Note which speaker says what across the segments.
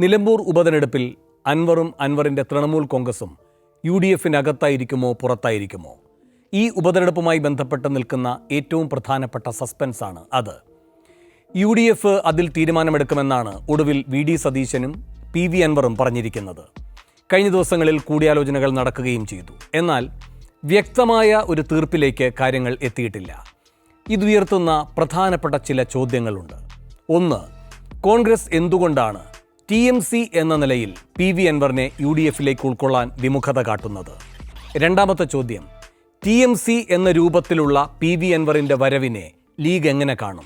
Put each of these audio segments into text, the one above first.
Speaker 1: നിലമ്പൂർ ഉപതെരഞ്ഞെടുപ്പിൽ അൻവറും അൻവറിന്റെ തൃണമൂൽ കോൺഗ്രസും യു ഡി എഫിനകത്തായിരിക്കുമോ പുറത്തായിരിക്കുമോ? ഈ ഉപതെരഞ്ഞെടുപ്പുമായി ബന്ധപ്പെട്ട് നിൽക്കുന്ന ഏറ്റവും പ്രധാനപ്പെട്ട സസ്പെൻസാണ് അത്. യു ഡി എഫ് അതിൽ തീരുമാനമെടുക്കുമെന്നാണ് ഒടുവിൽ വി ഡി സതീശനും പി വി അൻവറും പറഞ്ഞിരിക്കുന്നത്. കഴിഞ്ഞ ദിവസങ്ങളിൽ കൂടിയാലോചനകൾ നടക്കുകയും ചെയ്തു. എന്നാൽ വ്യക്തമായ ഒരു തീർപ്പിലേക്ക് കാര്യങ്ങൾ എത്തിയിട്ടില്ല. ഇതുയർത്തുന്ന പ്രധാനപ്പെട്ട ചില ചോദ്യങ്ങളുണ്ട്. ഒന്ന് കോൺഗ്രസ് എന്തുകൊണ്ടാണ് ടി എം സി എന്ന നിലയിൽ പി വി അൻവറിനെ യു ഡി എഫിലേക്ക് ഉൾക്കൊള്ളാൻ വിമുഖത കാട്ടുന്നത്. രണ്ടാമത്തെ ചോദ്യം ടി എം സി എന്ന രൂപത്തിലുള്ള പി വി അൻവറിന്റെ വരവിനെ ലീഗ് എങ്ങനെ കാണും?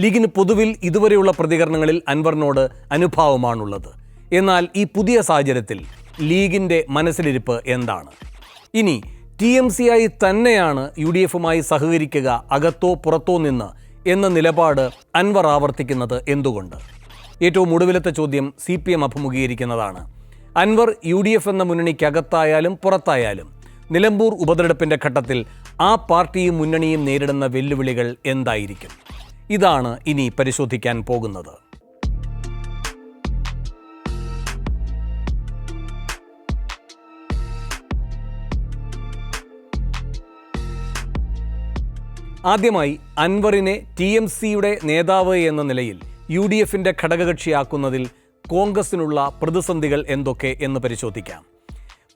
Speaker 1: ലീഗിന് പൊതുവിൽ ഇതുവരെയുള്ള പ്രതികരണങ്ങളിൽ അൻവറിനോട് അനുഭാവമാണുള്ളത്. എന്നാൽ ഈ പുതിയ സാഹചര്യത്തിൽ ലീഗിന്റെ മനസ്സിലിരിപ്പ് എന്താണ്? ഇനി ടി എം സി ആയി തന്നെയാണ് യു ഡി എഫുമായി സഹകരിക്കുക അകത്തോ പുറത്തോ നിന്ന് എന്ന നിലപാട് അൻവർ ആവർത്തിക്കുന്നത് എന്തുകൊണ്ട്? ഏറ്റവും ഒടുവിലത്തെ ചോദ്യം സി പി എം അഭിമുഖീകരിക്കുന്നതാണ്. അൻവർ യു ഡി എഫ് എന്ന മുന്നണിക്കകത്തായാലും പുറത്തായാലും നിലമ്പൂർ ഉപതെരഞ്ഞെടുപ്പിന്റെ ഘട്ടത്തിൽ ആ പാർട്ടിയും മുന്നണിയും നേരിടുന്ന വെല്ലുവിളികൾ എന്തായിരിക്കും? ഇതാണ് ഇനി പരിശോധിക്കാൻ പോകുന്നത്. ആദ്യമായി അൻവറിനെ ടി എം സിയുടെ നേതാവ് എന്ന നിലയിൽ യു ഡി എഫിന്റെ ഘടകകക്ഷിയാക്കുന്നതിൽ കോൺഗ്രസിനുള്ള പ്രതിസന്ധികൾ എന്തൊക്കെ എന്ന് പരിശോധിക്കാം.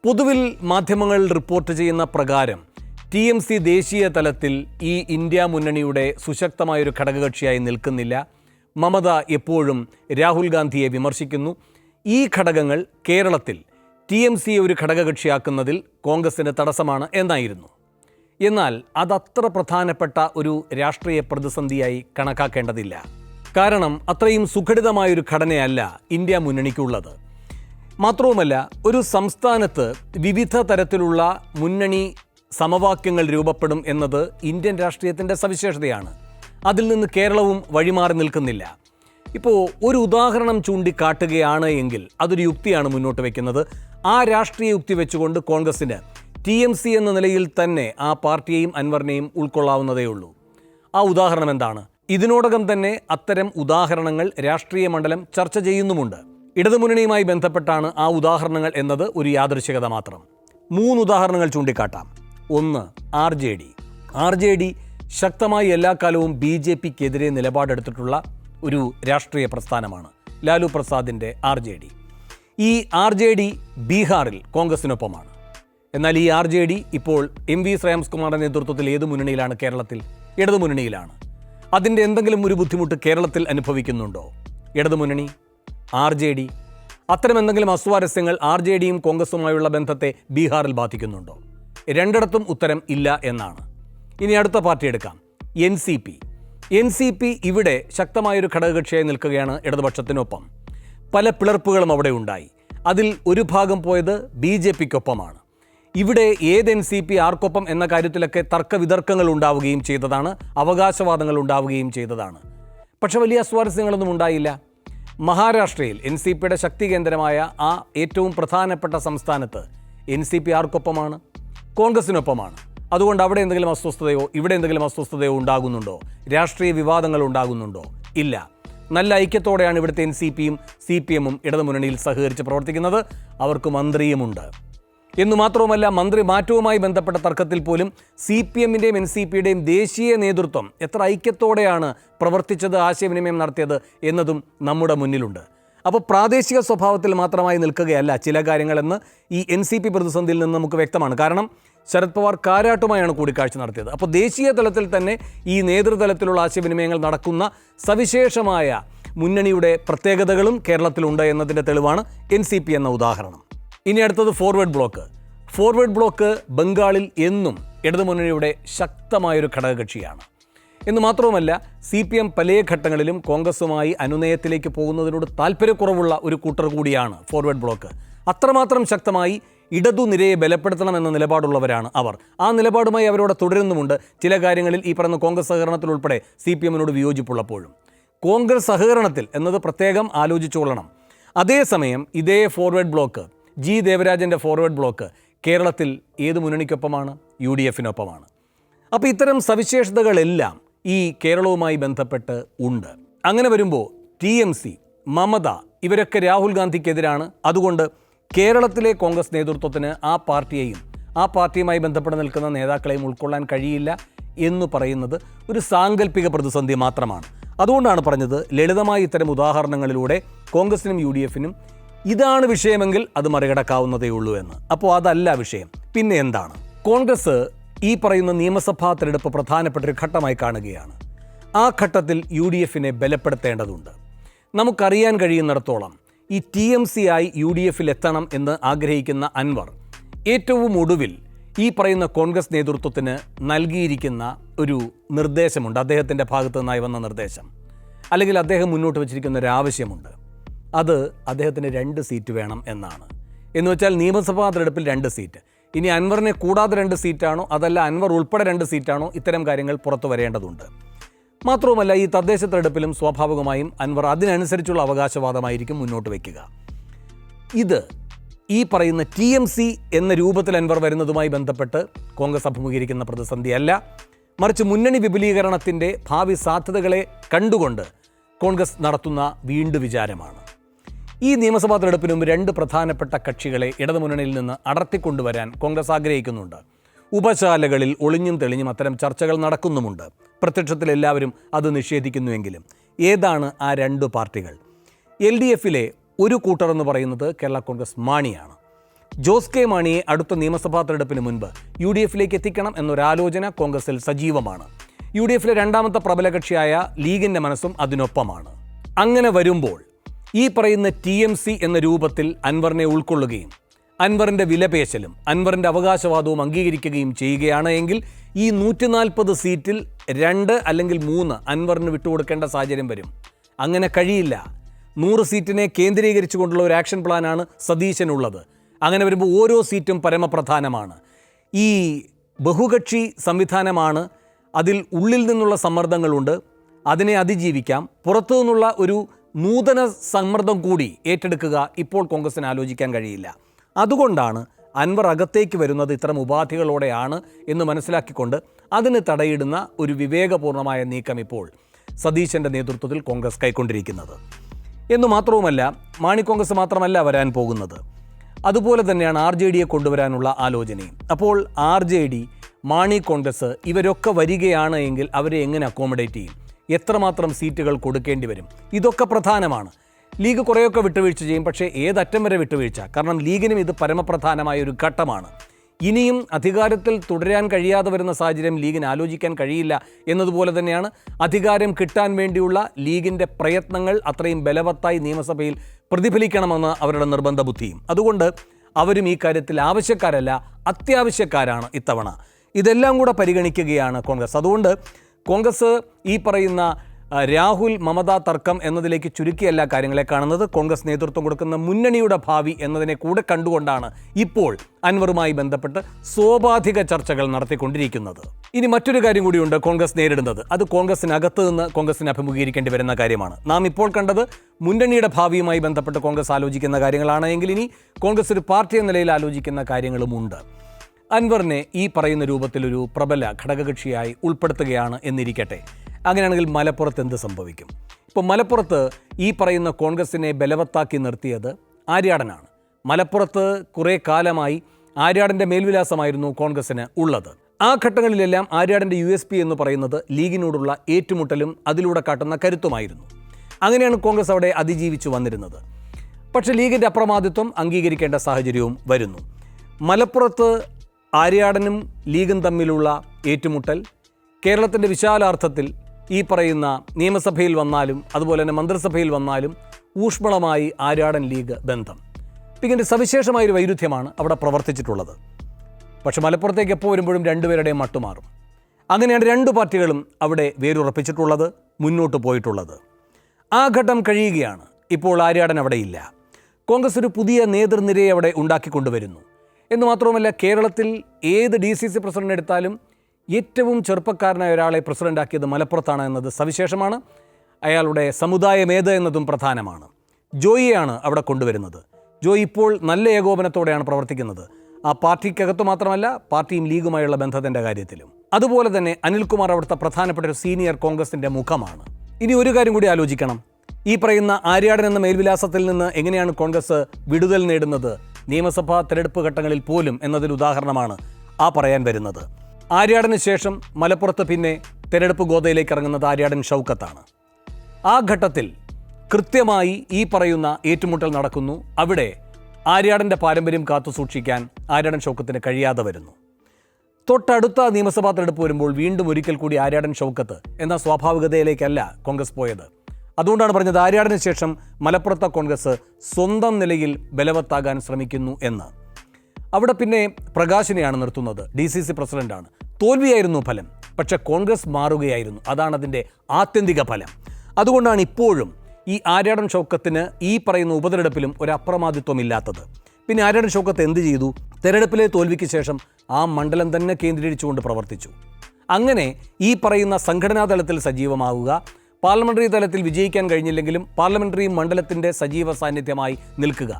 Speaker 1: പൊതുവിൽ മാധ്യമങ്ങൾ റിപ്പോർട്ട് ചെയ്യുന്ന പ്രകാരം ടി എം സി ദേശീയ തലത്തിൽ ഈ ഇന്ത്യ മുന്നണിയുടെ സുശക്തമായൊരു ഘടകകക്ഷിയായി നിൽക്കുന്നില്ല. മമത എപ്പോഴും രാഹുൽ ഗാന്ധിയെ വിമർശിക്കുന്നു. ഈ ഘടകങ്ങൾ കേരളത്തിൽ ടി എം സിയെ ഒരു ഘടകകക്ഷിയാക്കുന്നതിൽ കോൺഗ്രസിന് തടസ്സമാണ് എന്നായിരുന്നു. എന്നാൽ അതത്ര പ്രധാനപ്പെട്ട ഒരു രാഷ്ട്രീയ പ്രതിസന്ധിയായി കണക്കാക്കേണ്ടതില്ല. കാരണം അത്രയും സുഘടിതമായൊരു ഘടനയല്ല ഇന്ത്യ മുന്നണിക്കുള്ളത്. മാത്രവുമല്ല ഒരു സംസ്ഥാനത്ത് വിവിധ തരത്തിലുള്ള മുന്നണി സമവാക്യങ്ങൾ രൂപപ്പെടും എന്നത് ഇന്ത്യൻ രാഷ്ട്രീയത്തിന്റെ സവിശേഷതയാണ്. അതിൽ നിന്ന് കേരളവും വഴിമാറി നിൽക്കുന്നില്ല. ഇപ്പോൾ ഒരു ഉദാഹരണം ചൂണ്ടിക്കാട്ടുകയാണ് എങ്കിൽ അതൊരു യുക്തിയാണ് മുന്നോട്ട് വയ്ക്കുന്നത് ആ രാഷ്ട്രീയ യുക്തി വെച്ചുകൊണ്ട് കോൺഗ്രസിന് ടി എം സി എന്ന നിലയിൽ തന്നെ ആ പാർട്ടിയെയും അൻവറിനെയും ഉൾക്കൊള്ളാവുന്നതേ ഉള്ളൂ ആ ഉദാഹരണം എന്താണ്? ഇതിനോടകം തന്നെ അത്തരം ഉദാഹരണങ്ങൾ രാഷ്ട്രീയ മണ്ഡലം ചർച്ച ചെയ്യുന്നുമുണ്ട്. ഇടതുമുന്നണിയുമായി ബന്ധപ്പെട്ടാണ് ആ ഉദാഹരണങ്ങൾ എന്നത് ഒരു യാദൃശികത മാത്രം. മൂന്ന് ഉദാഹരണങ്ങൾ ചൂണ്ടിക്കാട്ടാം. ഒന്ന് R J D. R J D ശക്തമായി എല്ലാ കാലവും ബി ജെ പിക്കെതിരെ നിലപാടെടുത്തിട്ടുള്ള ഒരു രാഷ്ട്രീയ പ്രസ്ഥാനമാണ്. ലാലു പ്രസാദിന്റെ ആർ ജെ ഡി. ഈ ആർ ജെ ഡി ബീഹാറിൽ കോൺഗ്രസിനൊപ്പമാണ്. എന്നാൽ ഈ ആർ ജെ ഡി ഇപ്പോൾ എം വി ശ്രേയംസ് കുമാറിന്റെ നേതൃത്വത്തിൽ ഏത് മുന്നണിയിലാണ്? കേരളത്തിൽ ഇടതു മുന്നണിയിലാണ് അതിന്റെ എന്തെങ്കിലും ഒരു ബുദ്ധിമുട്ട് കേരളത്തിൽ അനുഭവിക്കുന്നുണ്ടോ? ഇടതുമുന്നണി ആർ ജെ ഡി അത്തരം എന്തെങ്കിലും അസ്വാരസ്യങ്ങൾ ആർ ജെ ഡിയും കോൺഗ്രസുമായുള്ള ബന്ധത്തെ ബീഹാറിൽ ബാധിക്കുന്നുണ്ടോ? രണ്ടിടത്തും ഉത്തരം ഇല്ല എന്നാണ്. ഇനി അടുത്ത പാർട്ടി എടുക്കാം. N C P. N C P ഇവിടെ ശക്തമായൊരു ഘടകകക്ഷിയായി നിൽക്കുകയാണ് ഇടതുപക്ഷത്തിനൊപ്പം. പല പിളർപ്പുകളും അവിടെ ഉണ്ടായി. അതിൽ ഒരു ഭാഗം പോയത് ബി ജെ പിക്കൊപ്പമാണ്. ഇവിടെ ഏത് എൻ സി പി ആർക്കൊപ്പം എന്ന കാര്യത്തിലൊക്കെ തർക്കവിതർക്കങ്ങൾ ഉണ്ടാവുകയും ചെയ്തതാണ് അവകാശവാദങ്ങൾ ഉണ്ടാവുകയും ചെയ്തതാണ്. പക്ഷെ വലിയ അസ്വാരസ്യങ്ങളൊന്നും ഉണ്ടായില്ല. മഹാരാഷ്ട്രയിൽ എൻ സി പിയുടെ ശക്തി കേന്ദ്രമായ ആ ഏറ്റവും പ്രധാനപ്പെട്ട സംസ്ഥാനത്ത് എൻ സി പി ആർക്കൊപ്പമാണ്? കോൺഗ്രസിനൊപ്പമാണ്. അതുകൊണ്ട് അവിടെ എന്തെങ്കിലും അസ്വസ്ഥതയോ ഇവിടെ എന്തെങ്കിലും അസ്വസ്ഥതയോ ഉണ്ടാകുന്നുണ്ടോ? രാഷ്ട്രീയ വിവാദങ്ങൾ ഉണ്ടാകുന്നുണ്ടോ? ഇല്ല. നല്ല ഐക്യത്തോടെയാണ് ഇവിടുത്തെ എൻ സി പിയും സി പി എമ്മും ഇടതുമുന്നണിയിൽ സഹകരിച്ച് പ്രവർത്തിക്കുന്നത്. അവർക്ക് മന്ത്രിയുമുണ്ട്. എന്നു മാത്രവുമല്ല മന്ത്രി മാറ്റവുമായി ബന്ധപ്പെട്ട തർക്കത്തിൽ പോലും സി പി എമ്മിന്റെയും എൻ സി പിയുടെയും ദേശീയ നേതൃത്വം എത്ര ഐക്യത്തോടെയാണ് പ്രവർത്തിച്ചത് ആശയവിനിമയം നടത്തിയത് എന്നതും നമ്മുടെ മുന്നിലുണ്ട്. അപ്പോൾ പ്രാദേശിക സ്വഭാവത്തിൽ മാത്രമായി നിൽക്കുകയല്ല ചില കാര്യങ്ങളെന്ന് ഈ എൻ സി പി പ്രതിസന്ധിയിൽ നിന്ന് നമുക്ക് വ്യക്തമാണ്. കാരണം ശരത് പവാർ കാരാട്ടുമായാണ് കൂടിക്കാഴ്ച നടത്തിയത്. അപ്പോൾ ദേശീയ തലത്തിൽ തന്നെ ഈ നേതൃതലത്തിലുള്ള ആശയവിനിമയങ്ങൾ നടക്കുന്ന സവിശേഷമായ മുന്നണിയുടെ പ്രത്യേകതകളും കേരളത്തിലുണ്ട് എന്നതിന്റെ തെളിവാണ് എൻ എന്ന ഉദാഹരണം. ഇനി അടുത്തത് ഫോർവേഡ് ബ്ലോക്ക് ഫോർവേഡ് ബ്ലോക്ക് ബംഗാളിൽ എന്നും ഇടതുമുന്നണിയുടെ ശക്തമായൊരു ഘടകകക്ഷിയാണ്. എന്ന് മാത്രവുമല്ല സി പി എം പല ഘട്ടങ്ങളിലും കോൺഗ്രസുമായി അനുനയത്തിലേക്ക് പോകുന്നതിനോട് താല്പര്യക്കുറവുള്ള ഒരു കൂട്ടർ കൂടിയാണ് ഫോർവേഡ് ബ്ലോക്ക് അത്രമാത്രം ശക്തമായി ഇടതുനിരയെ ബലപ്പെടുത്തണമെന്ന നിലപാടുള്ളവരാണ് അവർ. ആ നിലപാടുമായി അവരോട് തുടരുന്നുമുണ്ട് ചില കാര്യങ്ങളിൽ ഈ പറയുന്ന കോൺഗ്രസ് സഹകരണത്തിലുൾപ്പെടെ സി പി എമ്മിനോട് വിയോജിപ്പുള്ളപ്പോഴും. കോൺഗ്രസ് സഹകരണത്തിൽ എന്നത് പ്രത്യേകം ആലോചിച്ചുകൊള്ളണം അതേസമയം ഇതേ ഫോർവേഡ് ബ്ലോക്ക് ജി ദേവരാജന്റെ ഫോർവേഡ് ബ്ലോക്ക് കേരളത്തിൽ ഏത് മുന്നണിക്കൊപ്പമാണ്? യു ഡി എഫിനൊപ്പമാണ് അപ്പോൾ ഇത്തരം സവിശേഷതകളെല്ലാം ഈ കേരളവുമായി ബന്ധപ്പെട്ട് ഉണ്ട്. അങ്ങനെ വരുമ്പോൾ ടി എം സി മമത ഇവരൊക്കെ രാഹുൽ ഗാന്ധിക്കെതിരാണ്. അതുകൊണ്ട് കേരളത്തിലെ കോൺഗ്രസ് നേതൃത്വത്തിന് ആ പാർട്ടിയെയും ആ പാർട്ടിയുമായി ബന്ധപ്പെട്ട് നിൽക്കുന്ന നേതാക്കളെയും ഉൾക്കൊള്ളാൻ കഴിയില്ല എന്ന് പറയുന്നത് ഒരു സാങ്കല്പിക പ്രതിസന്ധി മാത്രമാണ്. അതുകൊണ്ടാണ് പറഞ്ഞത് ലളിതമായ ഇത്തരം ഉദാഹരണങ്ങളിലൂടെ കോൺഗ്രസിനും യു ഡി എഫിനും ഇതാണ് വിഷയമെങ്കിൽ അത് മറികടക്കാവുന്നതേ ഉള്ളൂ എന്ന്. അപ്പോൾ അതല്ല വിഷയം. പിന്നെ എന്താണ്? കോൺഗ്രസ് ഈ പറയുന്ന നിയമസഭാ തെരഞ്ഞെടുപ്പ് പ്രധാനപ്പെട്ട ഒരു ഘട്ടമായി കാണുകയാണ്. ആ ഘട്ടത്തിൽ യു ഡി എഫിനെ ബലപ്പെടുത്തേണ്ടതുണ്ട്. നമുക്കറിയാൻ കഴിയുന്നിടത്തോളം ഈ ടി എം സി ആയി യു ഡി എഫിൽ എത്തണം എന്ന് ആഗ്രഹിക്കുന്ന അൻവർ ഏറ്റവും ഒടുവിൽ ഈ പറയുന്ന കോൺഗ്രസ് നേതൃത്വത്തിന് നൽകിയിരിക്കുന്ന ഒരു നിർദ്ദേശമുണ്ട്. അദ്ദേഹത്തിന്റെ ഭാഗത്തു നിന്നായി വന്ന നിർദ്ദേശം. അല്ലെങ്കിൽ അദ്ദേഹം മുന്നോട്ട് വച്ചിരിക്കുന്ന ഒരു ആവശ്യമുണ്ട്. അത് അദ്ദേഹത്തിന് രണ്ട് സീറ്റ് വേണം എന്നാണ്. എന്ന് വെച്ചാൽ നിയമസഭാ തെരഞ്ഞെടുപ്പിൽ രണ്ട് സീറ്റ്. ഇനി അൻവറിനെ കൂടാതെ രണ്ട് സീറ്റാണോ അതല്ല അൻവർ ഉൾപ്പെടെ രണ്ട് സീറ്റാണോ ഇത്തരം കാര്യങ്ങൾ പുറത്തു വരേണ്ടതുണ്ട്. മാത്രവുമല്ല ഈ തദ്ദേശ തെരഞ്ഞെടുപ്പിലും സ്വാഭാവികമായും അൻവർ അതിനനുസരിച്ചുള്ള അവകാശവാദമായിരിക്കും മുന്നോട്ട് വയ്ക്കുക ഇത് ഈ പറയുന്ന ടി എം സി എന്ന രൂപത്തിൽ അൻവർ വരുന്നതുമായി ബന്ധപ്പെട്ട് കോൺഗ്രസ് അഭിമുഖീകരിക്കുന്ന പ്രതിസന്ധിയല്ല. മറിച്ച് മുന്നണി വിപുലീകരണത്തിന്റെ ഭാവി സാധ്യതകളെ കണ്ടുകൊണ്ട് കോൺഗ്രസ് നടത്തുന്ന വീണ്ടു വിചാരമാണ്. ഈ നിയമസഭാ തെരഞ്ഞെടുപ്പിന് രണ്ട് പ്രധാനപ്പെട്ട കക്ഷികളെ ഇടതുമുന്നണിയിൽ നിന്ന് അടർത്തിക്കൊണ്ടുവരാൻ കോൺഗ്രസ് ആഗ്രഹിക്കുന്നുണ്ട്. ഉപശാലകളിൽ ഒളിഞ്ഞും തെളിഞ്ഞും അത്തരം ചർച്ചകൾ നടക്കുന്നുമുണ്ട്. പ്രത്യക്ഷത്തിൽ എല്ലാവരും അത് നിഷേധിക്കുന്നുവെങ്കിലും ഏതാണ് ആ രണ്ട് പാർട്ടികൾ? എൽ ഡി എഫിലെ ഒരു കൂട്ടർ എന്ന് പറയുന്നത് കേരള കോൺഗ്രസ് മാണിയാണ്. ജോസ് കെ മാണിയെ അടുത്ത നിയമസഭാ തെരഞ്ഞെടുപ്പിന് മുൻപ് യു ഡി എഫിലേക്ക് എത്തിക്കണം എന്നൊരാലോചന കോൺഗ്രസിൽ സജീവമാണ്. യു ഡി എഫിലെ രണ്ടാമത്തെ പ്രബല കക്ഷിയായ ലീഗിന്റെ മനസ്സും അതിനൊപ്പമാണ്. അങ്ങനെ വരുമ്പോൾ ഈ പറയുന്ന ടി എം സി എന്ന രൂപത്തിൽ അൻവറിനെ ഉൾക്കൊള്ളുകയും അൻവറിന്റെ വിലപേശലും അൻവറിന്റെ അവകാശവാദവും അംഗീകരിക്കുകയും ചെയ്യുകയാണ് എങ്കിൽ ഈ നൂറ്റി നാൽപ്പത് സീറ്റിൽ രണ്ട് അല്ലെങ്കിൽ മൂന്ന് അൻവറിന് വിട്ടുകൊടുക്കേണ്ട സാഹചര്യം വരും. അങ്ങനെ കഴിയില്ല. നൂറ് സീറ്റിനെ കേന്ദ്രീകരിച്ചു കൊണ്ടുള്ള ഒരു ആക്ഷൻ പ്ലാനാണ് സതീശനുള്ളത്. അങ്ങനെ വരുമ്പോൾ ഓരോ സീറ്റും പരമപ്രധാനമാണ്. ഈ ബഹുകക്ഷി സംവിധാനമാണ് അതിൽ ഉള്ളിൽ നിന്നുള്ള സമ്മർദ്ദങ്ങളുണ്ട്. അതിനെ അതിജീവിക്കാം. പുറത്തു നിന്നുള്ള ഒരു നൂതന സമ്മർദ്ദം കൂടി ഏറ്റെടുക്കുക ഇപ്പോൾ കോൺഗ്രസിന് ആലോചിക്കാൻ കഴിയില്ല. അതുകൊണ്ടാണ് അൻവർ അകത്തേക്ക് വരുന്നത് ഇത്തരം ഉപാധികളോടെയാണ് എന്ന് മനസ്സിലാക്കിക്കൊണ്ട് അതിന് തടയിടുന്ന ഒരു വിവേകപൂർണമായ നീക്കം ഇപ്പോൾ സതീശന്റെ നേതൃത്വത്തിൽ കോൺഗ്രസ് കൈക്കൊണ്ടിരിക്കുന്നത്. എന്നു മാത്രവുമല്ല മാണി കോൺഗ്രസ് മാത്രമല്ല വരാൻ പോകുന്നത്. അതുപോലെ തന്നെയാണ് ആർ ജെ ഡിയെ കൊണ്ടുവരാനുള്ള ആലോചനയും. അപ്പോൾ R J D Mani Congress ഇവരൊക്കെ വരികയാണ് എങ്കിൽ അവരെ എങ്ങനെ അക്കോമഡേറ്റ് ചെയ്യും? എത്രമാത്രം സീറ്റുകൾ കൊടുക്കേണ്ടി വരും? ഇതൊക്കെ പ്രധാനമാണ്. ലീഗ് കുറേയൊക്കെ വിട്ടുവീഴ്ച ചെയ്യും പക്ഷേ ഏതറ്റം വരെ വിട്ടുവീഴ്ച? കാരണം ലീഗിനും ഇത് പരമപ്രധാനമായ ഒരു ഘട്ടമാണ്. ഇനിയും അധികാരത്തിൽ തുടരാൻ കഴിയാതെ വരുന്ന സാഹചര്യം ലീഗിന് ആലോചിക്കാൻ കഴിയില്ല എന്നതുപോലെ തന്നെയാണ് അധികാരം കിട്ടാൻ വേണ്ടിയുള്ള ലീഗിന്റെ പ്രയത്നങ്ങൾ അത്രയും ബലവത്തായി നിയമസഭയിൽ പ്രതിഫലിക്കണമെന്ന് അവരുടെ നിർബന്ധ ബുദ്ധിയും. അതുകൊണ്ട് അവരും ഈ കാര്യത്തിൽ ആവശ്യക്കാരല്ല അത്യാവശ്യക്കാരാണ് ഇത്തവണ. ഇതെല്ലാം കൂടെ പരിഗണിക്കുകയാണ് കോൺഗ്രസ്. അതുകൊണ്ട് കോൺഗ്രസ് ഈ പറയുന്ന രാഹുൽ മമതാ തർക്കം എന്നതിലേക്ക് ചുരുക്കിയല്ല കാര്യങ്ങളെ കാണുന്നത്. കോൺഗ്രസ് നേതൃത്വം കൊടുക്കുന്ന മുന്നണിയുടെ ഭാവി എന്നതിനെ കൂടെ കണ്ടുകൊണ്ടാണ് ഇപ്പോൾ അൻവറുമായി ബന്ധപ്പെട്ട് സ്വാഭാവിക ചർച്ചകൾ നടത്തിക്കൊണ്ടിരിക്കുന്നത്. ഇനി മറ്റൊരു കാര്യം കൂടിയുണ്ട് കോൺഗ്രസ് നേരിടുന്നത്. അത് കോൺഗ്രസിനകത്ത് നിന്ന് കോൺഗ്രസിന് അഭിമുഖീകരിക്കേണ്ടി വരുന്ന കാര്യമാണ്. നാം ഇപ്പോൾ കണ്ടത് മുന്നണിയുടെ ഭാവിയുമായി ബന്ധപ്പെട്ട് കോൺഗ്രസ് ആലോചിക്കുന്ന കാര്യങ്ങളാണ്. എങ്കിൽ ഇനി കോൺഗ്രസ് ഒരു പാർട്ടി എന്ന നിലയിൽ ആലോചിക്കുന്ന കാര്യങ്ങളുമുണ്ട്. അൻവറിനെ ഈ പറയുന്ന രൂപത്തിലൊരു പ്രബല ഘടകകക്ഷിയായി ഉൾപ്പെടുത്തുകയാണ് എന്നിരിക്കട്ടെ. അങ്ങനെയാണെങ്കിൽ മലപ്പുറത്ത് എന്ത് സംഭവിക്കും? ഇപ്പോൾ മലപ്പുറത്ത് ഈ പറയുന്ന കോൺഗ്രസിനെ ബലവത്താക്കി നിർത്തിയത് ആര്യാടനാണ്. മലപ്പുറത്ത് കുറേ കാലമായി ആര്യാടന്റെ മേൽവിലാസമായിരുന്നു കോൺഗ്രസ്സിന് ഉള്ളത്. ആ ഘട്ടങ്ങളിലെല്ലാം ആര്യാടന്റെ യു എസ് പി എന്ന് പറയുന്നത് ലീഗിനോടുള്ള ഏറ്റുമുട്ടലും അതിലൂടെ കാട്ടുന്ന കരുത്തുമായിരുന്നു. അങ്ങനെയാണ് കോൺഗ്രസ് അവിടെ അതിജീവിച്ചു വന്നിരുന്നത്. പക്ഷേ ലീഗിന്റെ അപ്രമാദിത്വം അംഗീകരിക്കേണ്ട സാഹചര്യവും വരുന്നു. മലപ്പുറത്ത് ആര്യാടനും ലീഗും തമ്മിലുള്ള ഏറ്റുമുട്ടൽ കേരളത്തിന്റെ വിശാലാർത്ഥത്തിൽ ഈ പറയുന്ന നിയമസഭയിൽ വന്നാലും അതുപോലെ തന്നെ മന്ത്രിസഭയിൽ വന്നാലും ഊഷ്മളമായി ആര്യാടൻ ലീഗ് ബന്ധം. ഇങ്ങനെ സവിശേഷമായൊരു വൈരുദ്ധ്യമാണ് അവിടെ പ്രവർത്തിച്ചിട്ടുള്ളത്. പക്ഷെ മലപ്പുറത്തേക്ക് എപ്പോൾ വരുമ്പോഴും രണ്ടുപേരുടെയും മട്ടുമാറും. അങ്ങനെയാണ് രണ്ട് പാർട്ടികളും അവിടെ വേരുറപ്പിച്ചിട്ടുള്ളത് മുന്നോട്ട് പോയിട്ടുള്ളത്. ആ ഘട്ടം കഴിയുകയാണ്. ഇപ്പോൾ ആര്യാടൻ അവിടെ ഇല്ല. കോൺഗ്രസ് ഒരു പുതിയ നേതൃനിരയെ അവിടെ ഉണ്ടാക്കിക്കൊണ്ടുവരുന്നു. എന്ന് മാത്രവുമല്ല കേരളത്തിൽ ഏത് ഡി സി സി പ്രസിഡന്റ് എടുത്താലും ഏറ്റവും ചെറുപ്പക്കാരനായ ഒരാളെ പ്രസിഡന്റാക്കിയത് മലപ്പുറത്താണ് എന്നത് സവിശേഷമാണ്. അയാളുടെ സമുദായമേത് എന്നതും പ്രധാനമാണ്. ജോയിയാണ് അവിടെ കൊണ്ടുവരുന്നത്. ജോയി ഇപ്പോൾ നല്ല ഏകോപനത്തോടെയാണ് പ്രവർത്തിക്കുന്നത്. ആ പാർട്ടിക്കകത്ത് മാത്രമല്ല പാർട്ടിയും ലീഗുമായുള്ള ബന്ധത്തിന്റെ കാര്യത്തിലും. അതുപോലെ തന്നെ അനിൽകുമാർ അവിടുത്തെ പ്രധാനപ്പെട്ട ഒരു സീനിയർ കോൺഗ്രസിന്റെ മുഖമാണ്. ഇനി ഒരു കാര്യം കൂടി ആലോചിക്കണം. ഈ പറയുന്ന ആര്യാടൻ എന്ന മേൽവിലാസത്തിൽ നിന്ന് എങ്ങനെയാണ് കോൺഗ്രസ് വിടുതൽ നേടുന്നത്? നിയമസഭാ തെരഞ്ഞെടുപ്പ് ഘട്ടങ്ങളിൽ പോലും എന്നതിൽ ഉദാഹരണമാണ് ആ പറയാൻ വരുന്നത്. ആര്യാടന് ശേഷം മലപ്പുറത്ത് പിന്നെ തെരഞ്ഞെടുപ്പ് ഗോതയിലേക്ക് ഇറങ്ങുന്നത് ആര്യാടൻ ഷൗക്കത്താണ്. ആ ഘട്ടത്തിൽ കൃത്യമായി ഈ പറയുന്ന ഏറ്റുമുട്ടൽ നടക്കുന്നു. അവിടെ ആര്യാടന്റെ പാരമ്പര്യം കാത്തു സൂക്ഷിക്കാൻ ആര്യാടൻ ഷൗക്കത്തിന് കഴിയാതെ വരുന്നു. തൊട്ടടുത്ത നിയമസഭാ തെരഞ്ഞെടുപ്പ് വരുമ്പോൾ വീണ്ടും ഒരിക്കൽ കൂടി ആര്യാടൻ ഷൗക്കത്ത് എന്ന സ്വാഭാവികതയിലേക്കല്ല കോൺഗ്രസ് പോയത്. അതുകൊണ്ടാണ് പറഞ്ഞത് ആര്യാടന് ശേഷം മലപ്പുറത്തെ കോൺഗ്രസ് സ്വന്തം നിലയിൽ ബലവത്താകാൻ ശ്രമിക്കുന്നു എന്ന്. അവിടെ പിന്നെ പ്രകാശിനെയാണ് നിർത്തുന്നത് ഡി സി സി പ്രസിഡന്റാണ് തോൽവിയായിരുന്നു ഫലം പക്ഷെ കോൺഗ്രസ് മാറുകയായിരുന്നു അതാണ് അതിന്റെ ആത്യന്തിക ഫലം. അതുകൊണ്ടാണ് ഇപ്പോഴും ഈ ആര്യാടൻ ഷൗക്കത്തിന് ഈ പറയുന്ന ഉപതെരഞ്ഞെടുപ്പിലും ഒരു അപ്രമാദിത്വം ഇല്ലാത്തത് പിന്നെ ആര്യാടൻ ഷൗക്കത്ത് എന്ത് ചെയ്തു? തെരഞ്ഞെടുപ്പിലെ തോൽവിക്ക് ശേഷം ആ മണ്ഡലം തന്നെ കേന്ദ്രീകരിച്ചുകൊണ്ട് പ്രവർത്തിച്ചു. അങ്ങനെ ഈ പറയുന്ന സംഘടനാ തലത്തിൽ സജീവമാവുക പാർലമെന്ററി തലത്തിൽ വിജയിക്കാൻ കഴിഞ്ഞില്ലെങ്കിലും പാർലമെന്ററി മണ്ഡലത്തിന്റെ സജീവ സാന്നിധ്യമായി നിൽക്കുക.